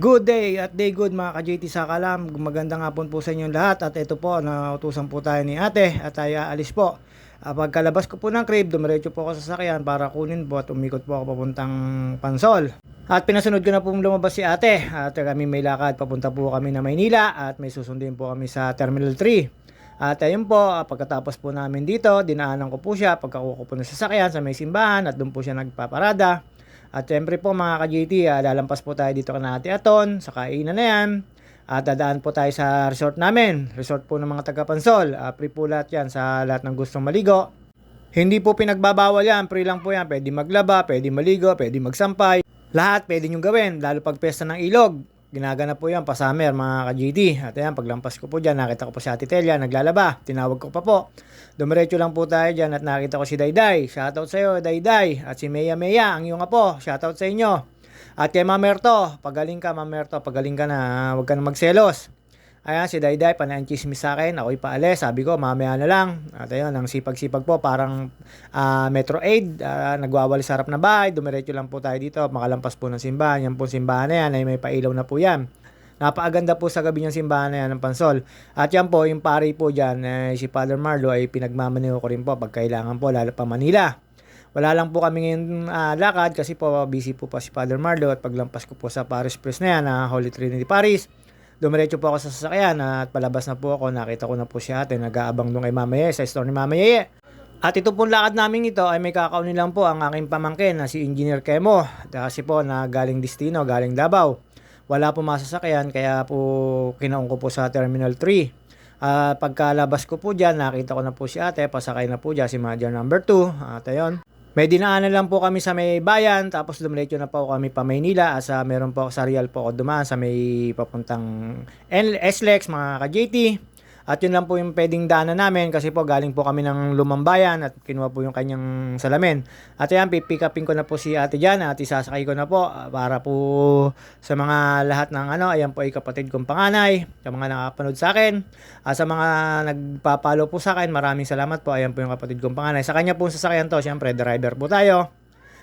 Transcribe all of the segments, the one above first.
Good day at day good mga ka-JT sa kalam. Magandang hapon po sa inyong lahat at ito po, nautusan po tayo ni ate at tayo aalis po. Uh, pagkalabas ko po ng crib, dumiretso po ako sa sakyan para kunin po at umikot po ako papuntang Pansol. At pinasunod ko na po lumabas si ate at kami may lakad papunta po kami na Maynila at may susundin po kami sa Terminal 3. At ayun po, pagkatapos po namin dito, dinaanan ko po siya pagkakuha ko po ng sasakyan sa may simbahan at doon po siya nagpaparada. At syempre po mga ka-JT, uh, lalampas po tayo dito kana Ate Aton, sa kainan na yan. At dadaan po tayo sa resort namin. Resort po ng mga taga-Pansol. Uh, free po lahat yan sa lahat ng gustong maligo. Hindi po pinagbabawal yan, free lang po yan. Pwede maglaba, pwede maligo, pwede magsampay. Lahat pwede nyo gawin, lalo pag pesta ng ilog. Ginagana po yan pa summer mga ka-GT. At ayan, paglampas ko po dyan, nakita ko po si Ate Telia, naglalaba. Tinawag ko pa po. Dumiretso lang po tayo dyan at nakita ko si Dayday. Shoutout sa iyo, Dayday. At si Meya Meya, ang iyong apo. Shoutout sa inyo. At kay Mamerto, pagaling ka Mamerto, pagaling ka na, huwag ka na magselos. Ayan, si Dayday, panayang chismis sa akin. Ako'y paalis. Sabi ko, mamaya na lang. At ayun, ang sipag-sipag po, parang uh, Metro Aid, uh, nagwawali sa harap na bahay. Dumiretso lang po tayo dito. Makalampas po ng simbahan. Yan po simbahan na yan, ay may pailaw na po yan. Napakaganda po sa gabi ng simbahan na yan ng Pansol. At yan po, yung pari po dyan, eh, si Father Marlo ay pinagmamaneho ko rin po pag kailangan po, lalo pa Manila. Wala lang po kami ngayon uh, lakad kasi po busy po pa si Father Marlo at paglampas ko po sa Paris Press na yan, uh, Holy Trinity Paris Dumiretso po ako sa sasakyan at palabas na po ako. Nakita ko na po si ate nag-aabang doon kay Mama Yeye sa store ni Mama Yeye. At ito pong lakad namin ito ay may kakaunin lang po ang aking pamangkin na si Engineer Kemo. Kasi po na galing Destino, galing Davao. Wala po masasakyan kaya po kinaon ko po sa Terminal 3. Uh, pagkalabas ko po dyan, nakita ko na po si ate, pasakay na po dyan si Manager number 2. At ayun, may dinaanan lang po kami sa may bayan, tapos dumiretso na po kami pa Maynila. As uh, meron po sa Real po ako dumaan sa may papuntang SLEX, mga ka-JT. At yun lang po yung pwedeng daanan namin kasi po galing po kami ng Lumambayan at kinuha po yung kanyang salamin. At yan, pipick upin ko na po si Ate Jana at isasakay ko na po ah, para po sa mga lahat ng ano, ayan po ay kapatid kong panganay, sa mga nakapanood sa akin. At sa mga nagpapalo po sa akin, maraming salamat po. Ayan po yung kapatid kong panganay. Sa kanya po sasakyan to, syempre driver po tayo.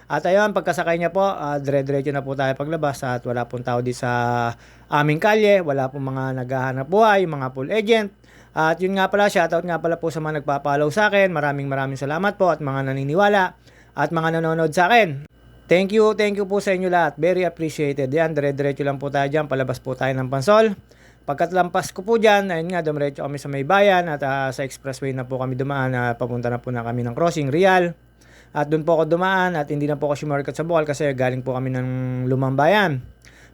At ayun, pagkasakay niya po, uh, dire-diretso na po tayo paglabas at wala pong tao di sa aming kalye, wala pong mga naghahanap buhay, mga full agent. At yun nga pala, shoutout nga pala po sa mga nagpa-follow sa akin. Maraming maraming salamat po at mga naniniwala at mga nanonood sa akin. Thank you, thank you po sa inyo lahat. Very appreciated. Yan, dire-diretso lang po tayo dyan. Palabas po tayo ng pansol. Pagkatlampas ko po dyan, ayun nga, dumiretso kami sa may bayan at uh, sa expressway na po kami dumaan. Uh, papunta na po na kami ng crossing, Real. At doon po ako dumaan at hindi na po ako shumarkat sa Bukal kasi galing po kami ng lumang bayan.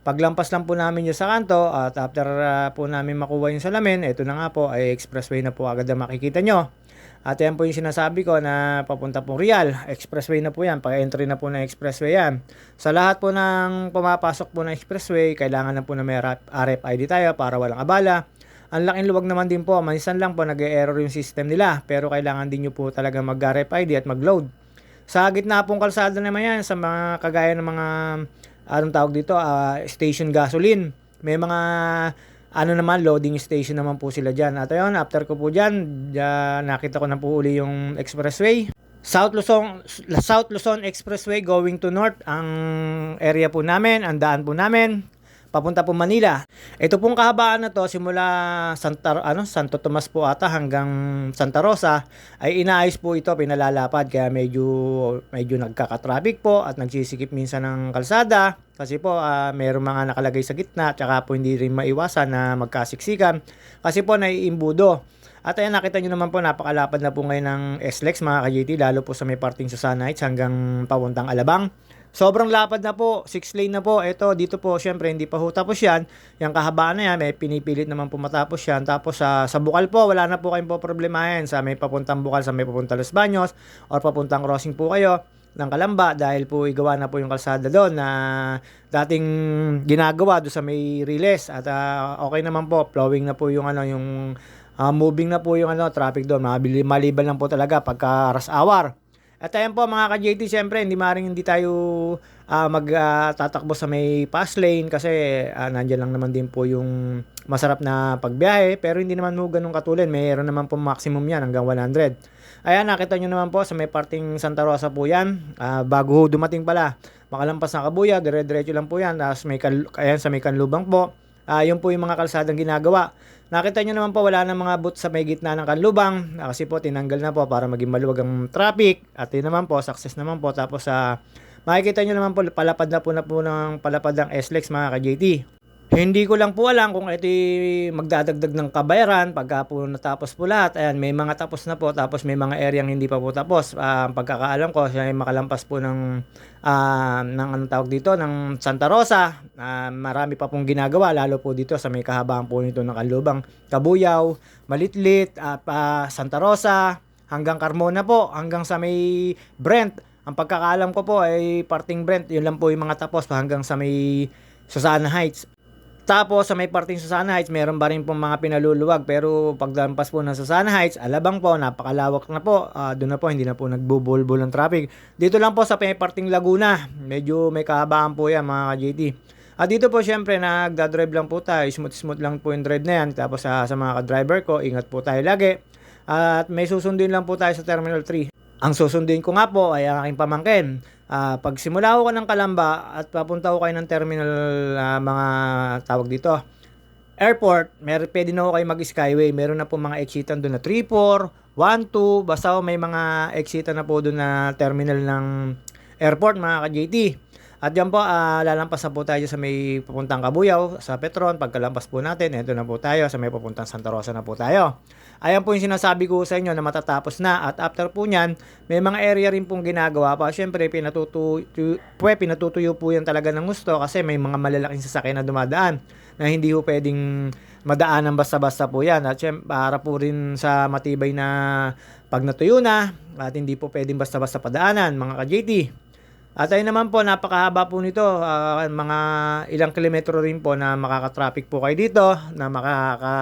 Paglampas lang po namin yung sa kanto at after uh, po namin makuha yung salamin, ito na nga po ay expressway na po agad na makikita nyo. At yan po yung sinasabi ko na papunta po Real. Expressway na po yan. Pag-entry na po ng expressway yan. Sa lahat po ng pumapasok po ng expressway, kailangan na po na may RFID tayo para walang abala. Ang laking luwag naman din po. Manisan lang po nag-error yung system nila. Pero kailangan din nyo po talaga mag-RFID at mag-load. Sa gitna pong kalsada naman yan, sa mga kagaya ng mga anong tawag dito, uh, station gasoline. May mga ano naman, loading station naman po sila dyan. At ayun, after ko po dyan, dyan nakita ko na po uli yung expressway. South Luzon, South Luzon Expressway going to North ang area po namin, ang daan po namin papunta po Manila. Ito pong kahabaan na to simula Santa ano Santo Tomas po ata hanggang Santa Rosa ay inaayos po ito pinalalapad kaya medyo medyo nagkaka-traffic po at nagsisikip minsan ng kalsada kasi po uh, mayroong mga nakalagay sa gitna tsaka po hindi rin maiwasan na magkasiksikan kasi po naiimbudo. At ayan, nakita nyo naman po, napakalapad na po ngayon ng SLEX mga ka-JT, lalo po sa may parting Susana Heights hanggang papuntang Alabang. Sobrang lapad na po, 6 lane na po. Ito, dito po, syempre, hindi pa ho tapos yan. Yung kahabaan na yan, may pinipilit naman po matapos yan. Tapos sa, sa bukal po, wala na po kayong po problemahin. Sa may papuntang bukal, sa may papuntang Los Baños, or papuntang crossing po kayo ng Kalamba dahil po igawa na po yung kalsada doon na dating ginagawa doon sa may Riles at uh, okay naman po flowing na po yung ano yung uh, moving na po yung ano traffic doon maliban lang po talaga pagka rush hour at ayan po mga ka-JT, siyempre hindi maring hindi tayo uh, magtatakbo uh, sa may fast lane kasi uh, nandyan lang naman din po yung masarap na pagbiyahe pero hindi naman mo ganun katulad. Mayroon naman po maximum yan hanggang 100. Ayan, nakita nyo naman po sa may parting Santa Rosa po yan. Uh, bago dumating pala, makalampas ng kabuya, dire-diretso lang po yan. Tapos may ayan sa may kanlubang po. Ah, yun po yung mga kalsadang ginagawa. Nakita nyo naman po wala ng mga boot sa may gitna ng kanlubang Ah, kasi po tinanggal na po para maging maluwag ang traffic. At yun naman po success naman po. Tapos sa makikita nyo naman po palapad na po na po ng palapad ng SLEX mga ka-JT. Hindi ko lang po alam kung ito magdadagdag ng kabayaran pagka po natapos po lahat. Ayan, may mga tapos na po tapos may mga areang hindi pa po tapos. Ang pagkakaalam ko, siya ay makalampas po ng ah, ng anong tawag dito, ng Santa Rosa. Ah, marami pa pong ginagawa lalo po dito sa may kahabaan po nito ng Kanlubang, Kabuyaw, Malitlit, at ah, Santa Rosa, hanggang Carmona po, hanggang sa may Brent. Ang pagkakaalam ko po ay parting Brent, yun lang po yung mga tapos hanggang sa may Susana Heights. Tapos sa may parting Susana Heights, meron ba rin pong mga pinaluluwag pero paglampas po ng Susana Heights, alabang po, napakalawak na po. Ah, doon na po, hindi na po nagbubulbul ng traffic. Dito lang po sa may parting Laguna, medyo may kahabaan po yan mga ka-JT. At dito po syempre nagdadrive lang po tayo, smooth-smooth lang po yung drive na yan. Tapos sa, sa mga ka-driver ko, ingat po tayo lagi. At may susundin lang po tayo sa Terminal 3. Ang susundin ko nga po ay ang aking pamangkin. Ah, pag simula ko ng Kalamba at papunta ko kayo ng terminal ah, mga tawag dito, airport, mer pwede na ako kayo mag-skyway. Meron na po mga exitan doon na 3, 4, 1, 2, basta may mga exitan na po doon na terminal ng airport mga ka-JT. At yan po, ah, lalampas na po tayo sa may papuntang Kabuyaw, sa Petron. Pagkalampas po natin, eto na po tayo, sa may papuntang Santa Rosa na po tayo. Ayan po yung sinasabi ko sa inyo na matatapos na. At after po nyan, may mga area rin pong ginagawa pa. Siyempre, pinatutuyo, pwe, pinatutuyo po yan talaga ng gusto kasi may mga malalaking sasakyan na dumadaan na hindi po pwedeng madaanan basta-basta po yan. At syempre, para po rin sa matibay na pag natuyo na at hindi po pwedeng basta-basta padaanan, mga ka-JT. At ayun naman po, napakahaba po nito. Ah, mga ilang kilometro rin po na makaka-traffic po kayo dito, na makaka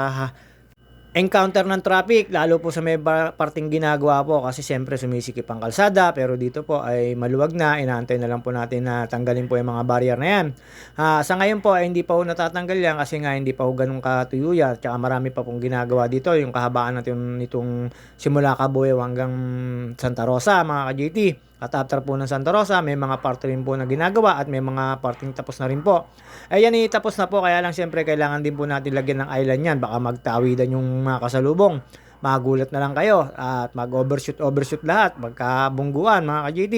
encounter ng traffic, lalo po sa may parting ginagawa po kasi siyempre sumisikip ang kalsada pero dito po ay maluwag na, inaantay na lang po natin na tanggalin po yung mga barrier na yan. Ah, sa ngayon po ay hindi pa po natatanggal yan kasi nga hindi pa po ganun katuyo yan tsaka marami pa pong ginagawa dito yung kahabaan natin nitong simula Kabuyaw hanggang Santa Rosa mga ka-JT. At after po ng Santa Rosa, may mga part rin po na ginagawa at may mga parting tapos na rin po. Ayan, eh, tapos na po. Kaya lang siyempre kailangan din po natin lagyan ng island yan. Baka magtawidan yung mga kasalubong. Magulat na lang kayo at mag-overshoot, overshoot lahat. Magkabungguan mga ka-JT.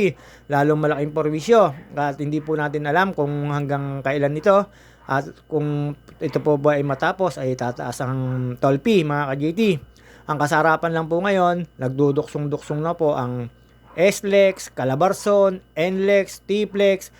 Lalong malaking porwisyo. At hindi po natin alam kung hanggang kailan ito. At kung ito po ba ay matapos ay tataas ang toll fee mga ka-JT. Ang kasarapan lang po ngayon, nagduduksong-duksong na po ang SLEX, Calabarzon, NLEX, TPLEX,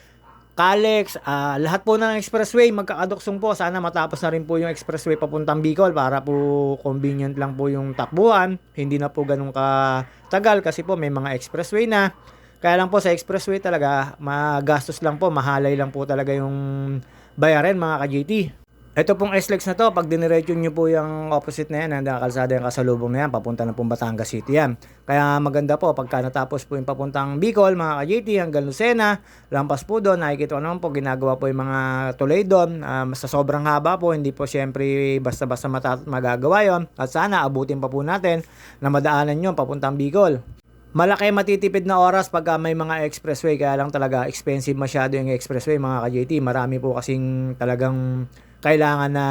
Calex, ah, lahat po ng expressway magkakaduksong po. Sana matapos na rin po yung expressway papuntang Bicol para po convenient lang po yung takbuhan. Hindi na po ganun katagal kasi po may mga expressway na. Kaya lang po sa expressway talaga, magastos lang po, mahalay lang po talaga yung bayarin mga ka-JT. Ito pong SLEX na to, pag diniretso nyo po yung opposite na yan, ang kalsada yung kasalubong na yan, papunta na pong Batangas City yan. Kaya maganda po, pagka natapos po yung papuntang Bicol, mga ka-JT, hanggang Lucena, lampas po doon, nakikita ko naman po, ginagawa po yung mga tulay doon, um, sa sobrang haba po, hindi po siyempre basta-basta mata- magagawa yon At sana abutin pa po natin na madaanan yun papuntang Bicol. Malaki matitipid na oras pag may mga expressway kaya lang talaga expensive masyado yung expressway mga ka-JT. Marami po kasing talagang kailangan na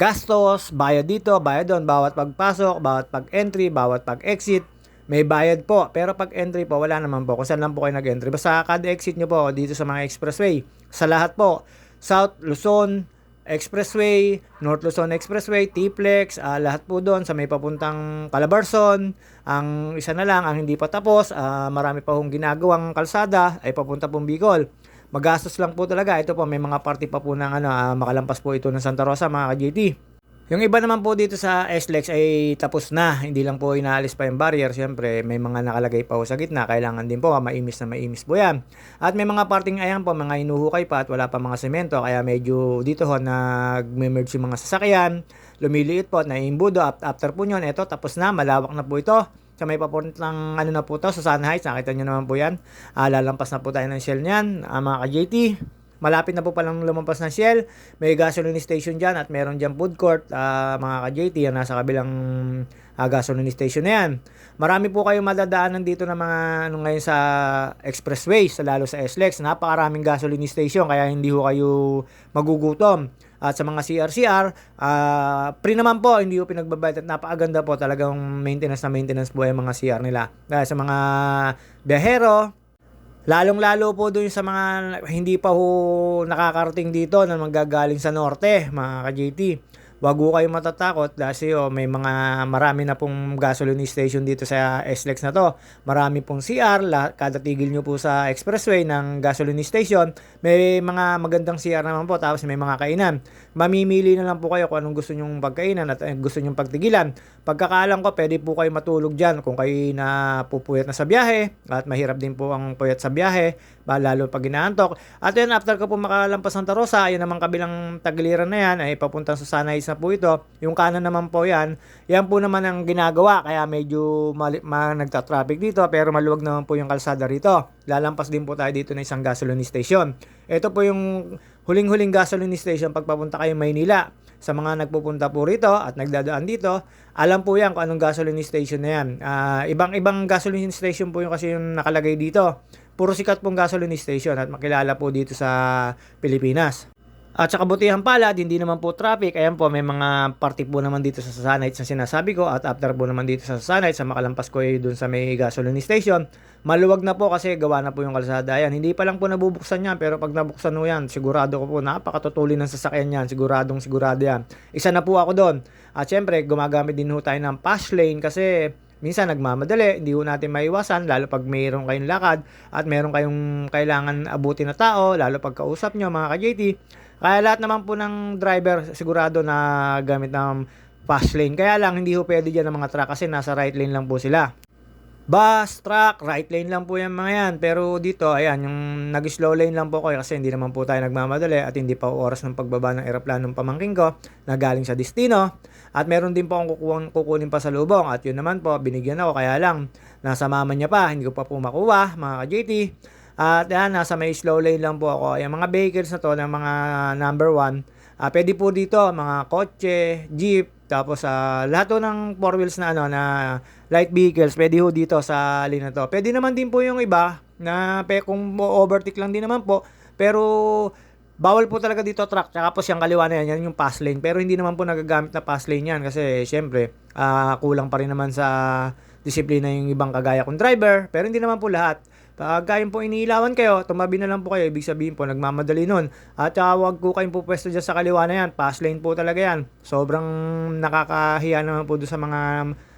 gastos, bayad dito, bayad doon, bawat pagpasok, bawat pag-entry, bawat pag-exit, may bayad po. Pero pag entry po, wala naman po. Kung saan lang po kayo nag-entry. Basta kada exit nyo po dito sa mga expressway. Sa lahat po. South Luzon, Expressway, North Luzon Expressway, T-Plex, ah, lahat po doon sa may papuntang Calabarzon. Ang isa na lang, ang hindi pa tapos, ah, marami pa hong ginagawang kalsada ay papunta pong Bicol. Magastos lang po talaga. Ito po, may mga party pa po ng ano, ah, makalampas po ito ng Santa Rosa, mga ka-JT. Yung iba naman po dito sa SLEX ay tapos na. Hindi lang po inaalis pa yung barrier. Siyempre, may mga nakalagay pa po sa gitna. Kailangan din po, maimis na maimis po yan. At may mga parting ayan po, mga inuhukay pa at wala pa mga semento. Kaya medyo dito ho, nag-merge yung mga sasakyan. Lumiliit po, naiimbudo. After po nyon, ito, tapos na. Malawak na po ito sa may papuntang ano na po to sa Sun Heights nakita nyo naman po yan Ah, lalampas na po tayo ng shell niyan Ah, mga ka-JT Malapit na po palang lumampas ng Shell. May gasoline station dyan at meron dyan food court, ah, mga ka-JT, yan nasa kabilang ah, gasoline station na yan. Marami po kayong madadaanan dito ng mga ano ngayon sa expressway, sa lalo sa SLEX. Napakaraming gasoline station kaya hindi ho kayo magugutom. At sa mga CRCR, ah free naman po, hindi po pinagbabayad at napakaganda po talagang maintenance na maintenance po yung mga CR nila. Dahil sa mga biyahero, Lalong-lalo po doon sa mga hindi pa ho nakakarating dito na manggagaling sa norte, mga ka-JT. Wag kayo matatakot kasi oh, may mga marami na pong gasoline station dito sa SLEX na to. Marami pong CR, la, kada tigil nyo po sa expressway ng gasoline station, may mga magandang CR naman po tapos may mga kainan. Mamimili na lang po kayo kung anong gusto nyong pagkainan at eh, gusto nyong pagtigilan. Pagkakaalam ko, pwede po kayo matulog dyan kung kayo na pupuyat na sa biyahe at mahirap din po ang puyat sa biyahe, lalo pag inaantok. At yun, after ko po makalampas Santa Rosa, yun naman kabilang tagiliran na yan, ay papuntang sa Sunrise na po ito. Yung kanan naman po yan, yan po naman ang ginagawa, kaya medyo mali- ma- nagta-traffic dito, pero maluwag naman po yung kalsada rito. Lalampas din po tayo dito na isang gasoline station. Ito po yung huling-huling gasoline station pag papunta kayo Maynila. Sa mga nagpupunta po rito at nagdadaan dito, alam po yan kung anong gasoline station na yan. Ah, ibang-ibang gasoline station po yung kasi yung nakalagay dito. Puro sikat pong gasoline station at makilala po dito sa Pilipinas. At sa kabutihan pala, hindi naman po traffic. Ayan po, may mga party po naman dito sa Sasanites na sinasabi ko. At after po naman dito sa Sasanites, sa makalampas ko ay dun sa may gasoline station. Maluwag na po kasi gawa na po yung kalsada. Ayan, hindi pa lang po nabubuksan yan. Pero pag nabuksan mo yan, sigurado ko po, napakatutuli ng sasakyan yan. Siguradong sigurado yan. Isa na po ako doon. At syempre, gumagamit din ho tayo ng pass lane kasi minsan nagmamadali, hindi ho natin maiwasan, lalo pag mayroon kayong lakad at mayroon kayong kailangan abutin na tao, lalo pag kausap nyo mga ka-JT. Kaya lahat naman po ng driver sigurado na gamit ng fast lane. Kaya lang hindi ho pwede dyan ng mga truck kasi nasa right lane lang po sila. Bus, truck, right lane lang po yung mga yan. Pero dito, ayan, yung nag-slow lane lang po ko kasi hindi naman po tayo nagmamadali at hindi pa oras ng pagbaba ng aeroplano ng pamangking ko na galing sa destino. At meron din po akong kukunin, kukunin pa sa lubong at yun naman po, binigyan ako kaya lang nasa mama niya pa, hindi ko pa po makuha, mga ka-JT. At yan, nasa may slow lane lang po ako. Yung mga vehicles na to, ng mga number 1, Ah, pwede po dito mga kotse, jeep, tapos sa lahat to ng four wheels na ano na light vehicles, pwede ho dito sa lane na to. Pwede naman din po yung iba na pe, kung overtake lang din naman po, pero bawal po talaga dito truck tsaka po siyang kaliwa na yan, yan yung pass lane pero hindi naman po nagagamit na pass lane yan kasi syempre ah, kulang pa rin naman sa disiplina yung ibang kagaya kong driver pero hindi naman po lahat pag kayo po iniilawan kayo, tumabi na lang po kayo, ibig sabihin po, nagmamadali nun. At saka huwag po kayong pupwesto dyan sa kaliwa na yan, pass lane po talaga yan. Sobrang nakakahiya naman po doon sa mga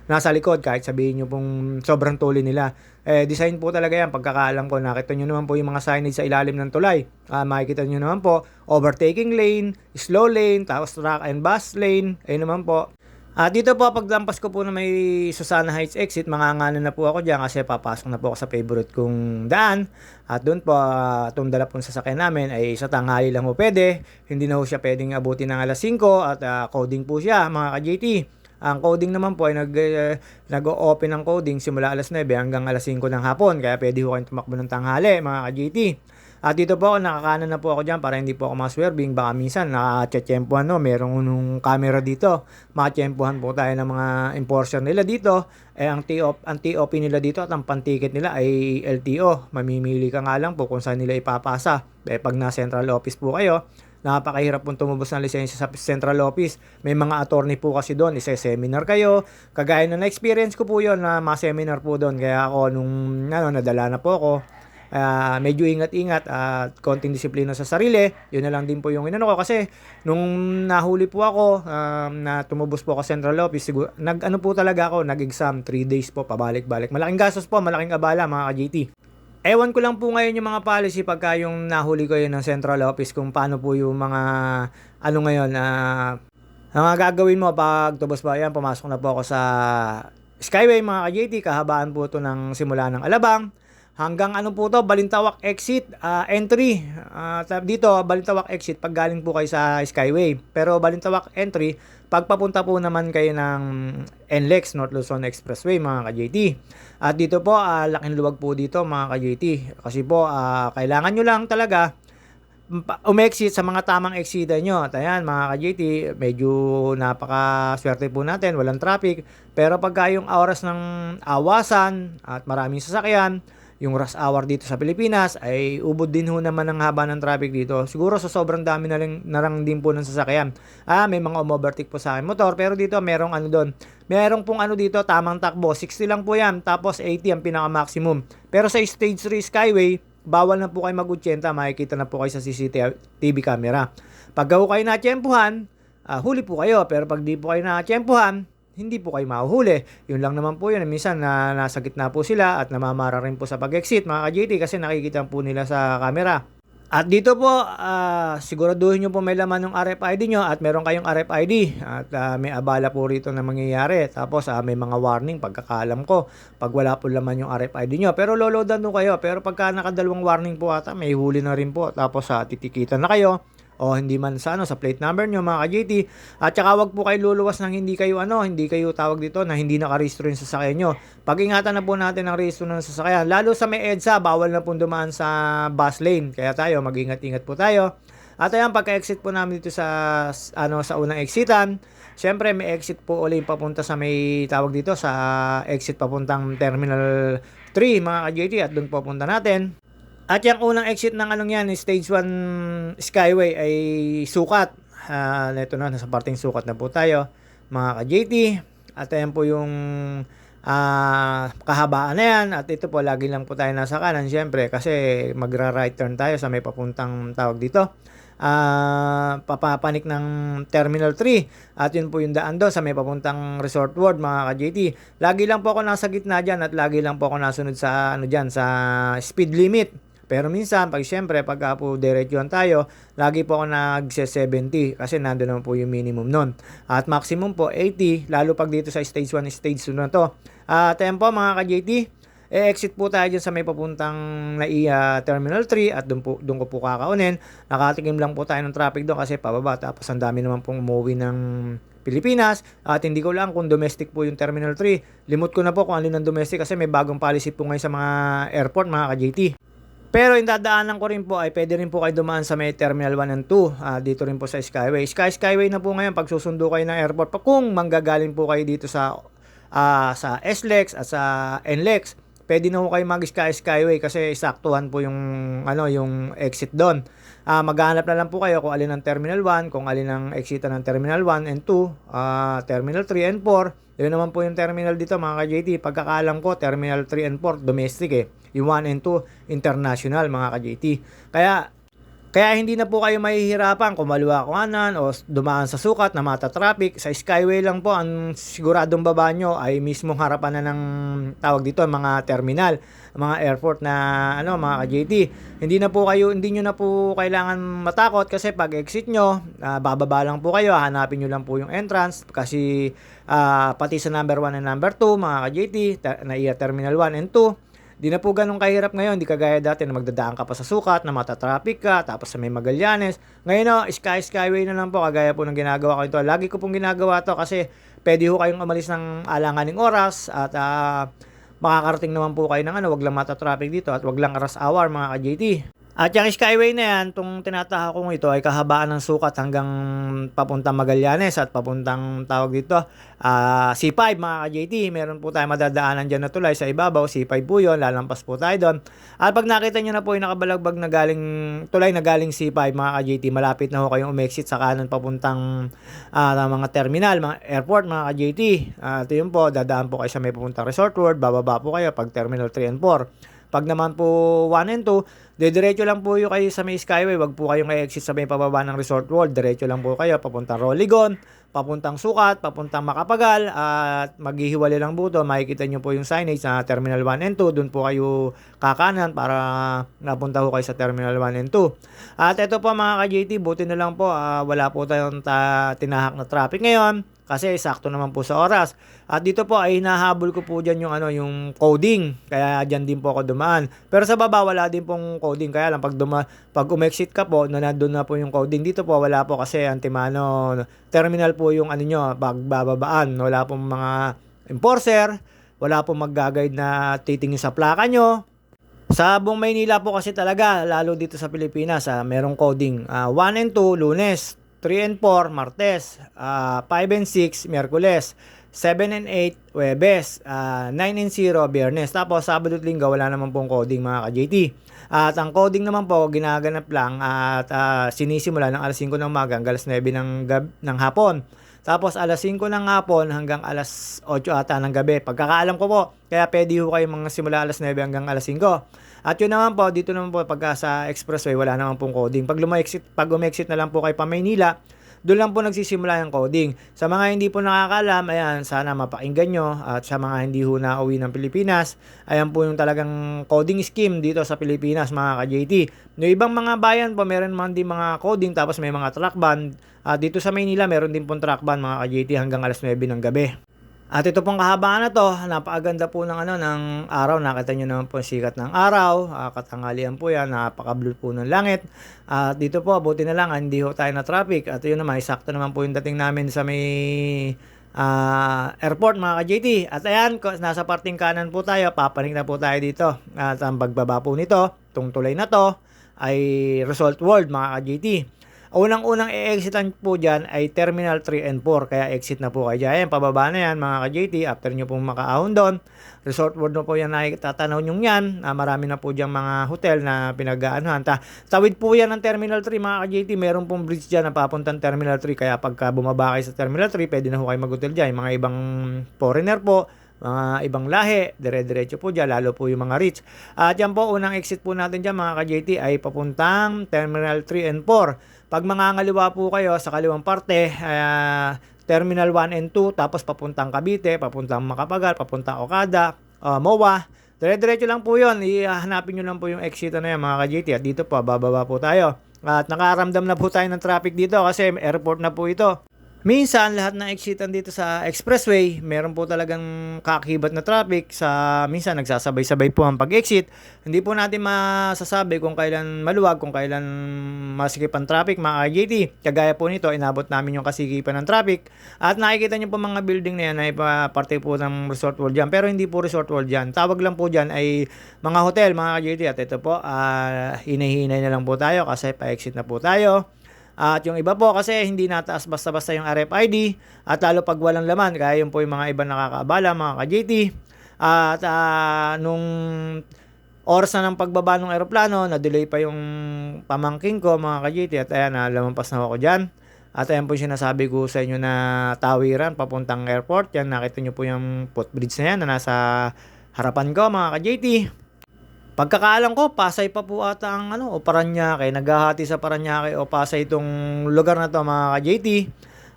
nasa likod, kahit sabihin nyo pong sobrang tuli nila. Eh, design po talaga yan, pagkakaalam ko, nakita nyo naman po yung mga signage sa ilalim ng tulay. Ah, makikita nyo naman po, overtaking lane, slow lane, tapos truck and bus lane, ayun naman po. At dito po, paglampas ko po na may Susana Heights exit, mangangana na po ako dyan kasi papasok na po ako sa favorite kong daan. At doon po, uh, itong dala pong sasakyan namin ay sa tanghali lang po pwede. Hindi na po siya pwedeng abutin ng alas 5 at uh, coding po siya, mga ka-JT. Ang coding naman po ay nag, uh, nag-open ng coding simula alas 9 hanggang alas 5 ng hapon. Kaya pwede ko kayong tumakbo ng tanghali, mga ka-JT. At dito po ako, nakakanan na po ako dyan para hindi po ako maswerving. Baka minsan, nakachechempuhan no, merong nung camera dito. Makachempuhan po tayo ng mga enforcer nila dito. Eh, ang TOP, ang TOP nila dito at ang panticket nila ay LTO. Mamimili ka nga lang po kung saan nila ipapasa. Eh, pag na central office po kayo, napakahirap pong tumubos ng lisensya sa central office. May mga attorney po kasi doon, isa-seminar kayo. Kagaya na na-experience ko po yon na ma-seminar po doon. Kaya ako nung ano, nadala na po ako, uh, medyo ingat-ingat at konting disiplina sa sarili. Yun na lang din po yung inano ko kasi nung nahuli po ako um, na tumubos po ako Central Office, siguro, nag ano po talaga ako, nag-exam 3 days po pabalik-balik. Malaking gastos po, malaking abala mga ka-JT. Ewan ko lang po ngayon yung mga policy pagka yung nahuli ko yun ng Central Office kung paano po yung mga ano ngayon uh, ang mga gagawin mo pag tubos pa yan, pumasok na po ako sa Skyway mga ka-JT, kahabaan po ito ng simula ng Alabang hanggang ano po to, Balintawak exit uh, entry. Uh, dito, Balintawak exit pag galing po kayo sa Skyway. Pero Balintawak entry, pagpapunta po naman kayo ng NLEX, North Luzon Expressway, mga ka-JT. At dito po, uh, laking luwag po dito, mga ka-JT. Kasi po, uh, kailangan nyo lang talaga umexit sa mga tamang exita nyo. At ayan, mga ka-JT, medyo napaka-swerte po natin, walang traffic. Pero pagka yung oras ng awasan at maraming sasakyan, yung rush hour dito sa Pilipinas ay ubod din ho naman ang haba ng traffic dito. Siguro sa sobrang dami na lang, na lang din po ng sasakyan. Ah, may mga umovertake po sa akin motor, pero dito merong ano doon. Merong pong ano dito, tamang takbo. 60 lang po yan, tapos 80 ang pinaka-maximum. Pero sa Stage 3 Skyway, bawal na po kayo mag-80, makikita na po kayo sa CCTV camera. Pag ho kayo na-tsempuhan, ah, huli po kayo. Pero pag di po kayo na-tsempuhan, hindi po kayo mahuhuli. Yun lang naman po yun. Minsan na nasa gitna po sila at namamara rin po sa pag-exit mga ka-JT kasi nakikita po nila sa camera. At dito po, ah, siguraduhin nyo po may laman ng RFID nyo at meron kayong RFID at ah, may abala po rito na mangyayari. Tapos ah, may mga warning pagkakalam ko pag wala po laman yung RFID nyo. Pero loloadan po kayo. Pero pagka nakadalawang warning po ata, may huli na rin po. Tapos sa titikitan na kayo o hindi man sa ano sa plate number nyo mga ka-JT at saka wag po kayo luluwas ng hindi kayo ano hindi kayo tawag dito na hindi nakarehistro yung sasakyan nyo. Pag-ingatan na po natin ang rehistro ng sasakyan lalo sa may EDSA bawal na po dumaan sa bus lane. Kaya tayo mag-ingat-ingat po tayo. At ayan pagka-exit po namin dito sa ano sa unang exitan Siyempre may exit po ulit papunta sa may tawag dito sa exit papuntang Terminal 3 mga ka-JT at doon po punta natin at yung unang exit ng anong yan, stage 1 Skyway ay sukat. Uh, ito na, nasa parting sukat na po tayo, mga ka-JT. At ayan po yung uh, kahabaan na yan. At ito po, lagi lang po tayo nasa kanan, syempre, kasi magra-right turn tayo sa may papuntang tawag dito. Uh, papapanik ng Terminal 3 at yun po yung daan doon sa may papuntang Resort World mga ka-JT. Lagi lang po ako nasa gitna dyan at lagi lang po ako nasunod sa ano dyan, sa speed limit. Pero minsan, pag siyempre, pag po diretsuhan tayo, lagi po ako nag-70 kasi nando naman po yung minimum nun. At maximum po 80, lalo pag dito sa stage 1, stage 2 na to. At uh, tempo mga ka-JT, e-exit po tayo dyan sa may papuntang NAIA Terminal 3 at doon, po, doon ko po kakaunin. Nakatikim lang po tayo ng traffic doon kasi pababa tapos ang dami naman pong umuwi ng Pilipinas at hindi ko lang kung domestic po yung Terminal 3. Limot ko na po kung alin ng domestic kasi may bagong policy po ngayon sa mga airport mga ka-JT. Pero yung dadaanan ko rin po ay pwede rin po kayo dumaan sa may Terminal 1 and 2 uh, dito rin po sa Skyway. Sky Skyway na po ngayon pag susundo kayo ng airport pa kung manggagaling po kayo dito sa uh, sa SLEX at sa NLEX. Pwede na po kayo mag Sky Skyway kasi saktuhan po yung ano yung exit doon. Uh, maghanap na lang po kayo kung alin ang Terminal 1, kung alin ang exit ng Terminal 1 and 2, uh, Terminal 3 and 4. Yun naman po yung terminal dito mga ka-JT. Pagkakalam ko, Terminal 3 and 4 domestic eh yung 1 and 2 international mga ka-JT. Kaya kaya hindi na po kayo mahihirapan kung maluwa kanan o dumaan sa sukat na mata traffic. Sa Skyway lang po, ang siguradong baba nyo ay mismong harapan na ng tawag dito, mga terminal, mga airport na ano, mga ka-JT. Hindi na po kayo, hindi nyo na po kailangan matakot kasi pag exit nyo, uh, bababa lang po kayo, hanapin nyo lang po yung entrance kasi uh, pati sa number 1 and number 2, mga ka-JT, ter- na Terminal 1 and 2, Di na po ganun kahirap ngayon, di kagaya dati na magdadaan ka pa sa sukat, na matatraffic ka, tapos sa may Magallanes. Ngayon no, Sky Skyway na lang po, kagaya po ng ginagawa ko ito. Lagi ko pong ginagawa to kasi pwede ho kayong umalis ng alanganing oras at uh, makakarating naman po kayo ng ano, wag lang matatraffic dito at wag lang rush hour mga ka-JT. At yung Skyway na yan, itong tinataha kong ito ay kahabaan ng sukat hanggang papuntang Magallanes at papuntang tawag dito uh, C5 mga ka-JT. Meron po tayo madadaanan dyan na tulay sa ibabaw. C5 po yun, lalampas po tayo doon. At pag nakita nyo na po yung nakabalagbag na galing tulay na galing C5 mga ka-JT, malapit na ho kayong umexit sa kanan papuntang uh, mga terminal, mga airport mga ka-JT. Uh, ito yun po, dadaan po kayo sa may papuntang Resort World, bababa po kayo pag Terminal 3 and 4. Pag naman po 1 and 2, Diretso lang po kayo sa may Skyway. Wag po kayong exit sa may pababa ng Resort World. Diretso lang po kayo papuntang Roligon, papuntang Sukat, papuntang Makapagal at maghihiwalay lang po to. Makikita nyo po yung signage sa Terminal 1 and 2. Doon po kayo kakanan para napunta po kayo sa Terminal 1 and 2. At ito po mga ka-JT, buti na lang po uh, wala po tayong ta- tinahak na traffic ngayon kasi sakto naman po sa oras. At dito po ay hinahabol ko po diyan yung ano yung coding. Kaya diyan din po ako dumaan. Pero sa baba wala din pong coding kaya lang pag duma pag umexit ka po na nandoon na po yung coding dito po wala po kasi antimano terminal po yung ano nyo pagbababaan. Wala pong mga enforcer, wala pong mag-guide na titingin sa plaka nyo. Sa buong Maynila po kasi talaga, lalo dito sa Pilipinas, ah, merong coding. 1 and 2, lunes. 3 and 4, martes. 5 and 6, miyerkules. 7 and 8, webes. 9 and 0, biyernes. Tapos, sabado at linggo, wala naman pong coding mga ka-JT. At ang coding naman po, ginaganap lang at ah, sinisimula ng alas 5 ng umaga hanggang alas 9 ng, gab- ng hapon. Tapos alas 5 ng hapon hanggang alas 8 ata ng gabi. Pagkakaalam ko po, kaya pwede ho kayo mga simula alas 9 hanggang alas 5. At yun naman po, dito naman po pagka sa expressway, wala naman pong coding. Pag lumexit, pag umexit na lang po kayo pa Maynila, doon lang po nagsisimula yung coding. Sa mga hindi po nakakalam, ayan, sana mapakinggan nyo. At sa mga hindi ho na uwi ng Pilipinas, ayan po yung talagang coding scheme dito sa Pilipinas, mga ka-JT. Yung ibang mga bayan po, meron man din mga coding, tapos may mga track band. At dito sa Maynila, meron din pong track band, mga ka-JT, hanggang alas 9 ng gabi. At ito pong kahabaan na to, napakaganda po ng ano ng araw. Nakita nyo naman po ang sikat ng araw. Uh, katanghalian po yan, napaka-blue po ng langit. At dito po, buti na lang, hindi ho tayo na traffic. At yun naman, sakto naman po yung dating namin sa may ah, airport mga ka-JT. At ayan, nasa parting kanan po tayo, papanik na po tayo dito. At ang pagbaba po nito, itong tulay na to, ay Result World mga ka-JT. Unang-unang i-exitan po dyan ay Terminal 3 and 4. Kaya exit na po kayo dyan. Ayan, pababa na yan mga ka-JT. After nyo pong makaahon doon. Resort World na po yan nakatatanaw nyo yan. Ah, marami na po dyan mga hotel na pinag-aanuhan. Ta tawid po yan ng Terminal 3 mga ka-JT. Meron pong bridge dyan na papuntang Terminal 3. Kaya pagka bumaba kayo sa Terminal 3, pwede na po kayo mag-hotel dyan. Yung mga ibang foreigner po, mga ibang lahi, dire-diretso po dyan, lalo po yung mga rich. At yan po, unang exit po natin dyan mga ka-JT ay papuntang Terminal 3 and 4. Pag mangangaliwa po kayo sa kaliwang parte, ah, Terminal 1 and 2, tapos papuntang Cavite, papuntang Macapagal, papuntang Okada, ah, MOA, dire-diretso lang po yun. Ihanapin nyo lang po yung exit na yan mga ka-JT. At dito po, bababa po tayo. At nakaramdam na po tayo ng traffic dito kasi airport na po ito. Minsan, lahat ng exitan dito sa expressway, meron po talagang kakibat na traffic. Sa, minsan, nagsasabay-sabay po ang pag-exit. Hindi po natin masasabi kung kailan maluwag, kung kailan masikip ang traffic, mga RJT. Kagaya po nito, inabot namin yung kasikipan ng traffic. At nakikita nyo po mga building na yan ay pa- parte po ng Resort World dyan. Pero hindi po Resort World dyan. Tawag lang po dyan ay mga hotel, mga RJT. At ito po, ah, hinay-hinay na lang po tayo kasi pa-exit na po tayo. At yung iba po kasi hindi nataas basta-basta yung RFID at lalo pag walang laman, kaya yun po yung mga iba nakakaabala, mga ka-JT. At ah, nung oras na ng pagbaba ng aeroplano, na-delay pa yung pamangking ko, mga ka-JT. At ayan, ah, lumampas na ako dyan. At ayan po yung sinasabi ko sa inyo na tawiran papuntang airport. Yan, nakita nyo po yung footbridge na yan na nasa harapan ko, mga ka-JT. Pagkakaalam ko, Pasay pa po ata ang ano, o Paranaque. Naghahati sa Paranaque o Pasay itong lugar na to mga ka-JT.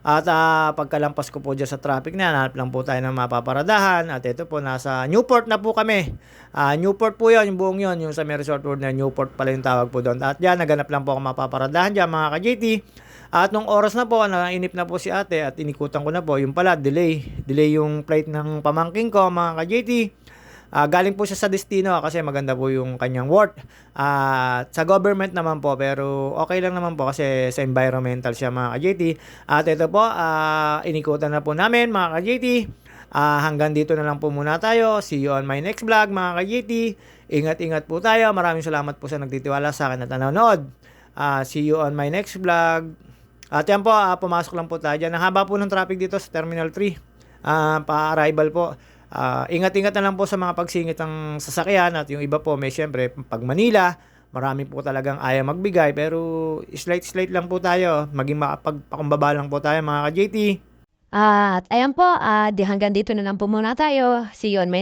At ah, pagkalampas ko po dyan sa traffic na, hanap lang po tayo ng mapaparadahan. At ito po, nasa Newport na po kami. Ah, Newport po yun, yung buong yun, yung sa may resort world na Newport pala yung tawag po doon. At yan, naganap lang po ako mapaparadahan dyan mga ka-JT. At nung oras na po, nainip na po si ate at inikutan ko na po, yung pala, delay. Delay yung flight ng pamangking ko mga ka-JT. Ah, galing po siya sa destino kasi maganda po yung kanyang work. Ah, sa government naman po pero okay lang naman po kasi sa environmental siya mga ka-JT. At ito po, ah, inikutan na po namin mga ka-JT. Ah, hanggang dito na lang po muna tayo. See you on my next vlog mga ka-JT. Ingat-ingat po tayo. Maraming salamat po sa nagtitiwala sa akin at nanonood. Ah, see you on my next vlog. At yan po, ah, pumasok lang po tayo dyan. Ang haba po ng traffic dito sa Terminal 3. Ah, pa-arrival po. Ah, ingat-ingat na lang po sa mga pagsingit ng sasakyan at yung iba po may syempre pag Manila, marami po talagang ayaw magbigay pero slight-slight lang po tayo. Maging makapagpakumbaba lang po tayo mga ka-JT. At ayan po, ah, di hanggang dito na lang po muna tayo. See you on my